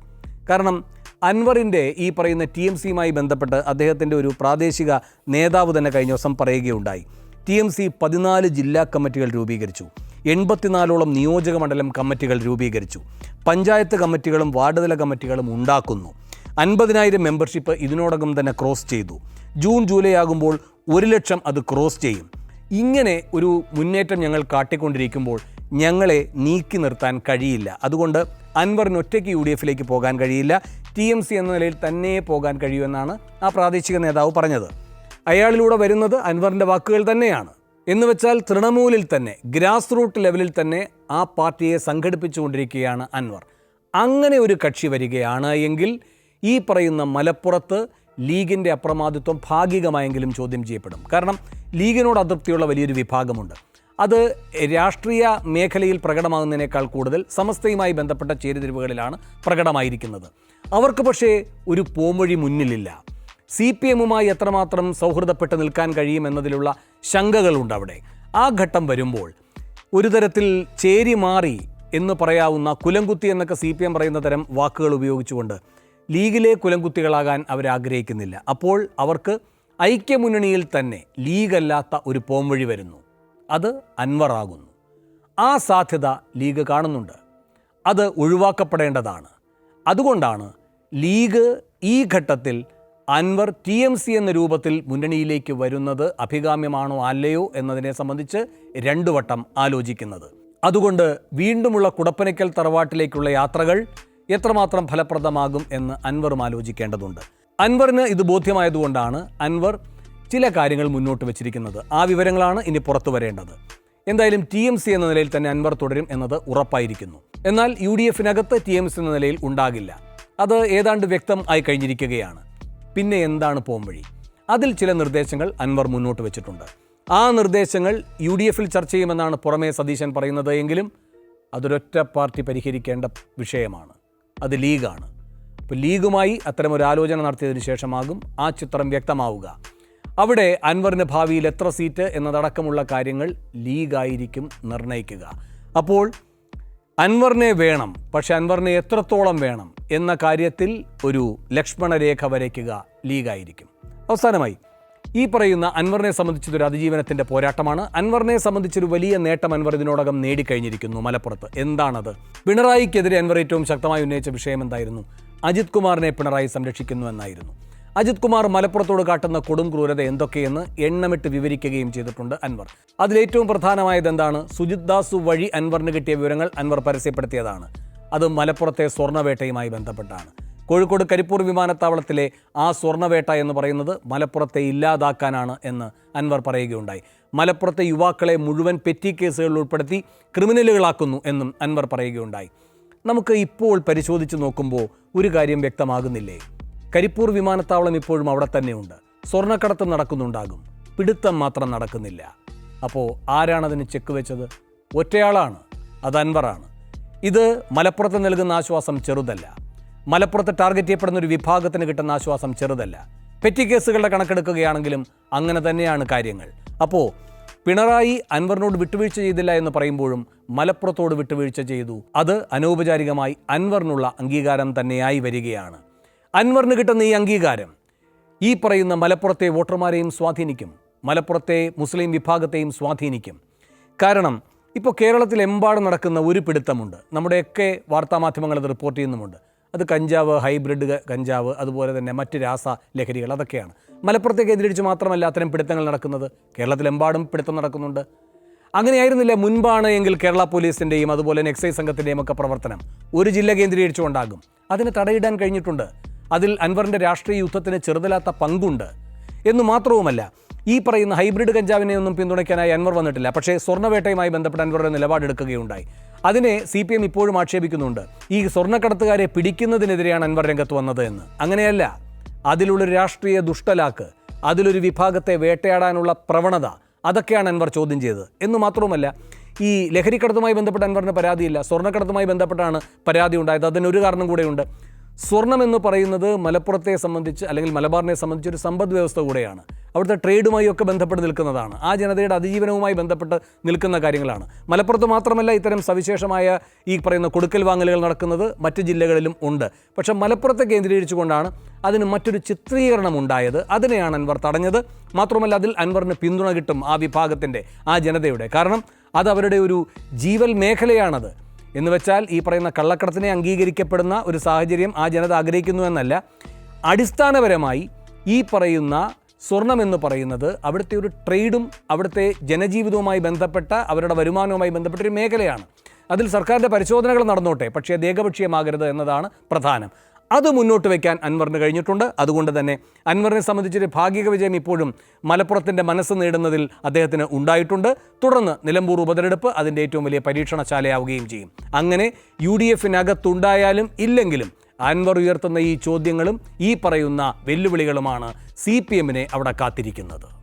Speaker 1: കാരണം അൻവറിന്റെ ഈ പറയുന്ന ടി എം സിയുമായി ബന്ധപ്പെട്ട് അദ്ദേഹത്തിന്റെ ഒരു പ്രാദേശിക നേതാവ് തന്നെ കഴിഞ്ഞ ദിവസം പറയുകയുണ്ടായി. ടി എം സി പതിനാല് ജില്ലാ കമ്മിറ്റികൾ രൂപീകരിച്ചു. എൺപത്തിനാലോളം നിയോജക മണ്ഡലം കമ്മിറ്റികൾ രൂപീകരിച്ചു. പഞ്ചായത്ത് കമ്മിറ്റികളും വാർഡ് തല കമ്മിറ്റികളും ഉണ്ടാക്കുന്നു. അൻപതിനായിരം മെമ്പർഷിപ്പ് ഇതിനോടകം തന്നെ ക്രോസ് ചെയ്തു. ജൂൺ ജൂലൈ ആകുമ്പോൾ ഒരു ലക്ഷം അത് ക്രോസ് ചെയ്യും. ഇങ്ങനെ ഒരു മുന്നേറ്റം ഞങ്ങൾ കാട്ടിക്കൊണ്ടിരിക്കുമ്പോൾ ഞങ്ങളെ നീക്കി നിർത്താൻ കഴിയില്ല. അതുകൊണ്ട് അൻവറിന് ഒറ്റയ്ക്ക് യു ഡി എഫിലേക്ക് പോകാൻ കഴിയില്ല. ടി എം സി എന്ന നിലയിൽ തന്നെ പോകാൻ കഴിയുമെന്നാണ് ആ പ്രാദേശിക നേതാവ് പറഞ്ഞത്. അയാളിലൂടെ വരുന്നത് അൻവറിന്റെ വാക്കുകൾ തന്നെയാണ്. എന്ന് വെച്ചാൽ തൃണമൂലിൽ തന്നെ ഗ്രാസ് റൂട്ട് ലെവലിൽ തന്നെ ആ പാർട്ടിയെ സംഘടിപ്പിച്ചുകൊണ്ടിരിക്കുകയാണ് അൻവർ. അങ്ങനെ ഒരു കക്ഷി വരികയാണ് എങ്കിൽ ഈ പറയുന്ന മലപ്പുറത്ത് ലീഗിന്റെ അപ്രമാദിത്വം ഭാഗികമായെങ്കിലും ചോദ്യം ചെയ്യപ്പെടും. കാരണം ലീഗിനോട് അതൃപ്തിയുള്ള വലിയൊരു വിഭാഗമുണ്ട്. അത് രാഷ്ട്രീയ മേഖലയിൽ പ്രകടമാകുന്നതിനേക്കാൾ കൂടുതൽ സമസ്തയുമായി ബന്ധപ്പെട്ട ചേരുതിരിവുകളിലാണ് പ്രകടമായിരിക്കുന്നത്. അവർക്ക് പക്ഷേ ഒരു പോംവഴി മുന്നിലില്ല. സി പി എമ്മുമായി എത്രമാത്രം സൗഹൃദപ്പെട്ട് നിൽക്കാൻ കഴിയുമെന്നതിലുള്ള ശങ്കകളുണ്ട് അവിടെ. ആ ഘട്ടം വരുമ്പോൾ ഒരു തരത്തിൽ ചേരി മാറി എന്ന് പറയാവുന്ന കുലംകുത്തി എന്നൊക്കെ സി പി എം പറയുന്ന തരം വാക്കുകൾ ഉപയോഗിച്ചുകൊണ്ട് ലീഗിലെ കുലംകുത്തികളാകാൻ അവരാഗ്രഹിക്കുന്നില്ല. അപ്പോൾ അവർക്ക് ഐക്യമുന്നണിയിൽ തന്നെ ലീഗല്ലാത്ത ഒരു പോംവഴി വരുന്നു. അത് അൻവറാകുന്നു. ആ സാധ്യത ലീഗ് കാണുന്നുണ്ട്. അത് ഒഴിവാക്കപ്പെടേണ്ടതാണ്. അതുകൊണ്ടാണ് ലീഗ് ഈ ഘട്ടത്തിൽ അൻവർ ടി എം സി എന്ന രൂപത്തിൽ മുന്നണിയിലേക്ക് വരുന്നത് അഭികാമ്യമാണോ അല്ലയോ എന്നതിനെ സംബന്ധിച്ച് രണ്ടു വട്ടം ആലോചിക്കുന്നത്. അതുകൊണ്ട് വീണ്ടുമുള്ള കുടപ്പനയ്ക്കൽ തറവാട്ടിലേക്കുള്ള യാത്രകൾ എത്രമാത്രം ഫലപ്രദമാകും എന്ന് അൻവറും ആലോചിക്കേണ്ടതുണ്ട്. അൻവറിന് ഇത് ബോധ്യമായതുകൊണ്ടാണ് അൻവർ ചില കാര്യങ്ങൾ മുന്നോട്ട് വെച്ചിരിക്കുന്നത്. ആ വിവരങ്ങളാണ് ഇനി പുറത്തു വരേണ്ടത്. എന്തായാലും ടി എം സി എന്ന നിലയിൽ തന്നെ അൻവർ തുടരും എന്നത് ഉറപ്പായിരിക്കുന്നു. എന്നാൽ യു ഡി എഫിനകത്ത് ടി എം സി എന്ന നിലയിൽ ഉണ്ടാകില്ല. അത് ഏതാണ്ട് വ്യക്തം ആയി കഴിഞ്ഞിരിക്കുകയാണ്. പിന്നെ എന്താണ് പോംവഴി അതിൽ ചില നിർദ്ദേശങ്ങൾ അൻവർ മുന്നോട്ട് വെച്ചിട്ടുണ്ട്. ആ നിർദ്ദേശങ്ങൾ യു ഡി എഫിൽ ചർച്ച ചെയ്യുമെന്നാണ് പുറമേ സതീശൻ പറയുന്നത് എങ്കിലും അതൊരൊറ്റ പാർട്ടി പരിഹരിക്കേണ്ട വിഷയമാണ്. അത് ലീഗാണ്. അപ്പോൾ ലീഗുമായി അത്തരമൊരു ആലോചന നടത്തിയതിനു ശേഷമാകും ആ ചിത്രം വ്യക്തമാവുക. അവിടെ അൻവറിന് ഭാവിയിൽ എത്ര സീറ്റ് എന്നതടക്കമുള്ള കാര്യങ്ങൾ ലീഗായിരിക്കും നിർണയിക്കുക. അപ്പോൾ അൻവറിനെ വേണം പക്ഷെ അൻവറിനെ എത്രത്തോളം വേണം എന്ന കാര്യത്തിൽ ഒരു ലക്ഷ്മണരേഖ വരയ്ക്കുക ലീഗായിരിക്കും. അവസാനമായി ഈ പറയുന്ന അൻവറിനെ സംബന്ധിച്ചതൊരു അതിജീവനത്തിന്റെ പോരാട്ടമാണ്. അൻവറിനെ സംബന്ധിച്ചൊരു വലിയ നേട്ടം അൻവർ ഇതിനോടകം നേടിക്കഴിഞ്ഞിരിക്കുന്നു മലപ്പുറത്ത്. എന്താണത്? പിണറായിക്കെതിരെ അൻവർ ഏറ്റവും ശക്തമായി ഉന്നയിച്ച വിഷയം എന്തായിരുന്നു? അജിത് കുമാറിനെ പിണറായി സംരക്ഷിക്കുന്നു എന്നായിരുന്നു. അജിത് കുമാർ മലപ്പുറത്തോട് കാട്ടുന്ന കൊടും ക്രൂരത എന്തൊക്കെയെന്ന് എണ്ണമിട്ട് വിവരിക്കുകയും ചെയ്തിട്ടുണ്ട് അൻവർ. അതിലേറ്റവും പ്രധാനമായത് എന്താണ്? സുജിത് ദാസു വഴി അൻവറിന് കിട്ടിയ വിവരങ്ങൾ അൻവർ പരസ്യപ്പെടുത്തിയതാണ്. അത് മലപ്പുറത്തെ സ്വർണവേട്ടയുമായി ബന്ധപ്പെട്ടാണ്. കോഴിക്കോട് കരിപ്പൂർ വിമാനത്താവളത്തിലെ ആ സ്വർണവേട്ട എന്ന് പറയുന്നത് മലപ്പുറത്തെ ഇല്ലാതാക്കാനാണ് എന്ന് അൻവർ പറയുകയുണ്ടായി. മലപ്പുറത്തെ യുവാക്കളെ മുഴുവൻ പെറ്റി കേസുകളിൽ ഉൾപ്പെടുത്തി ക്രിമിനലുകളാക്കുന്നു എന്നും അൻവർ പറയുകയുണ്ടായി. നമുക്ക് ഇപ്പോൾ പരിശോധിച്ച് നോക്കുമ്പോൾ ഒരു കാര്യം വ്യക്തമാകുന്നില്ലേ? കരിപ്പൂർ വിമാനത്താവളം ഇപ്പോഴും അവിടെ തന്നെയുണ്ട്. സ്വർണക്കടത്ത് നടക്കുന്നുണ്ടാകും. പിടുത്തം മാത്രം നടക്കുന്നില്ല. അപ്പോൾ ആരാണതിന് ചെക്ക് വെച്ചത്? ഒറ്റയാളാണ്. അത് അൻവറാണ്. ഇത് മലപ്പുറത്ത് നൽകുന്ന ആശ്വാസം ചെറുതല്ല. മലപ്പുറത്ത് ടാർഗറ്റ് ചെയ്യപ്പെടുന്ന ഒരു വിഭാഗത്തിന് കിട്ടുന്ന ആശ്വാസം ചെറുതല്ല. പെറ്റി കേസുകളുടെ കണക്കെടുക്കുകയാണെങ്കിലും അങ്ങനെ തന്നെയാണ് കാര്യങ്ങൾ. അപ്പോൾ പിണറായി അൻവറിനോട് വിട്ടുവീഴ്ച ചെയ്തില്ല എന്ന് പറയുമ്പോഴും മലപ്പുറത്തോട് വിട്ടുവീഴ്ച ചെയ്തു. അത് അനൗപചാരികമായി അൻവറിനുള്ള അംഗീകാരം തന്നെയായി വരികയാണ്. അൻവറിന് കിട്ടുന്ന ഈ അംഗീകാരം ഈ പറയുന്ന മലപ്പുറത്തെ വോട്ടർമാരെയും സ്വാധീനിക്കും. മലപ്പുറത്തെ മുസ്ലിം വിഭാഗത്തെയും സ്വാധീനിക്കും. കാരണം ഇപ്പോൾ കേരളത്തിലെമ്പാടും നടക്കുന്ന ഒരു പിടുത്തമുണ്ട്. നമ്മുടെയൊക്കെ വാർത്താമാധ്യമങ്ങൾ അത് റിപ്പോർട്ട് ചെയ്യുന്നുമുണ്ട്. അത് കഞ്ചാവ് ഹൈബ്രിഡ് കഞ്ചാവ് അതുപോലെ തന്നെ മറ്റ് രാസ ലഹരികൾ അതൊക്കെയാണ്. മലപ്പുറത്തെ കേന്ദ്രീകരിച്ച് മാത്രമല്ല അത്തരം പിടുത്തങ്ങൾ നടക്കുന്നത്. കേരളത്തിലെമ്പാടും പിടുത്തം നടക്കുന്നുണ്ട്. അങ്ങനെയായിരുന്നില്ല മുൻപാണ് എങ്കിൽ കേരള പോലീസിന്റെയും അതുപോലെ തന്നെ എക്സൈസ് സംഘത്തിന്റെയും ഒക്കെ പ്രവർത്തനം? ഒരു ജില്ല കേന്ദ്രീകരിച്ചുകൊണ്ടാകും. അതിന് തടയിടാൻ കഴിഞ്ഞിട്ടുണ്ട്. അതിൽ അൻവറിന്റെ രാഷ്ട്രീയ യുദ്ധത്തിന് ചെറുതലാത്ത പങ്കുണ്ട്. എന്ന് മാത്രവുമല്ല ഈ പറയുന്ന ഹൈബ്രിഡ് കഞ്ചാവിനെ ഒന്നും പിന്തുണയ്ക്കാനായി അൻവർ വന്നിട്ടില്ല. പക്ഷേ സ്വർണവേട്ടയുമായി ബന്ധപ്പെട്ട് അൻവറുടെ നിലപാടെടുക്കുകയുണ്ടായി. അതിനെ സി പി എം ഇപ്പോഴും ആക്ഷേപിക്കുന്നുണ്ട്. ഈ സ്വർണക്കടത്തുകാരെ പിടിക്കുന്നതിനെതിരെയാണ് അൻവർ രംഗത്ത് വന്നത് എന്ന്. അങ്ങനെയല്ല അതിലുള്ളൊരു രാഷ്ട്രീയ ദുഷ്ടലാക്ക് അതിലൊരു വിഭാഗത്തെ വേട്ടയാടാനുള്ള പ്രവണത അതൊക്കെയാണ് അൻവർ ചോദ്യം ചെയ്തത്. എന്ന് മാത്രവുമല്ല ഈ ലഹരിക്കടത്തുമായി ബന്ധപ്പെട്ട അൻവറിന് പരാതിയില്ല സ്വർണക്കടത്തുമായി ബന്ധപ്പെട്ടാണ് പരാതി ഉണ്ടായത്. അതിനൊരു കാരണം കൂടെയുണ്ട്. സ്വർണം എന്ന് പറയുന്നത് മലപ്പുറത്തെ സംബന്ധിച്ച് അല്ലെങ്കിൽ മലബാറിനെ സംബന്ധിച്ച് ഒരു സമ്പദ് വ്യവസ്ഥ കൂടെയാണ്. അവിടുത്തെ ട്രേഡുമായി ഒക്കെ ബന്ധപ്പെട്ട് നിൽക്കുന്നതാണ്. ആ ജനതയുടെ അതിജീവനവുമായി ബന്ധപ്പെട്ട് നിൽക്കുന്ന കാര്യങ്ങളാണ്. മലപ്പുറത്ത് മാത്രമല്ല ഇത്തരം സവിശേഷമായ ഈ പറയുന്ന കൊടുക്കൽ വാങ്ങലുകൾ നടക്കുന്നത് മറ്റ് ജില്ലകളിലും ഉണ്ട്. പക്ഷെ മലപ്പുറത്തെ കേന്ദ്രീകരിച്ചുകൊണ്ടാണ് അതിന് മറ്റൊരു ചിത്രീകരണം ഉണ്ടായത്. അതിനെയാണ് അൻവർ തടഞ്ഞത്. മാത്രമല്ല അതിൽ അൻവറിന് പിന്തുണ കിട്ടും ആ വിഭാഗത്തിന്റെ ആ ജനതയുടെ. കാരണം അത് അവരുടെ ഒരു ജീവൽ മേഖലയാണത്. എന്ന് വെച്ചാൽ ഈ പറയുന്ന കള്ളക്കടത്തിനെ അംഗീകരിക്കപ്പെടുന്ന ഒരു സാഹചര്യം ആ ജനത ആഗ്രഹിക്കുന്നു എന്നല്ല. അടിസ്ഥാനപരമായി ഈ പറയുന്ന സ്വർണം എന്ന് പറയുന്നത് അവിടുത്തെ ഒരു ട്രേഡും അവിടുത്തെ ജനജീവിതവുമായി ബന്ധപ്പെട്ട അവരുടെ വരുമാനവുമായി ബന്ധപ്പെട്ട ഒരു മേഖലയാണ്. അതിൽ സർക്കാരിന്റെ പരിശോധനകൾ നടന്നോട്ടെ പക്ഷേ അത് ഏകപക്ഷീയമാകരുത് എന്നതാണ് പ്രധാനം. അത് മുന്നോട്ട് വയ്ക്കാൻ അൻവറിന് കഴിഞ്ഞിട്ടുണ്ട്. അതുകൊണ്ട് തന്നെ അൻവറിനെ സംബന്ധിച്ചൊരു ഭാഗിക വിജയം ഇപ്പോഴും മലപ്പുറത്തിന്റെ മനസ്സ് നേടുന്നതിൽ അദ്ദേഹത്തിന് ഉണ്ടായിട്ടുണ്ട്. തുടർന്ന് നിലമ്പൂർ ഉപതെരഞ്ഞെടുപ്പ് അതിന്റെ ഏറ്റവും വലിയ പരീക്ഷണശാലയാവുകയും ചെയ്യും. അങ്ങനെ യു ഡി എഫിനകത്തുണ്ടായാലും ഇല്ലെങ്കിലും അൻവർ ഉയർത്തുന്ന ഈ ചോദ്യങ്ങളും ഈ പറയുന്ന വെല്ലുവിളികളുമാണ് സി പി എമ്മിനെ അവിടെ കാത്തിരിക്കുന്നത്.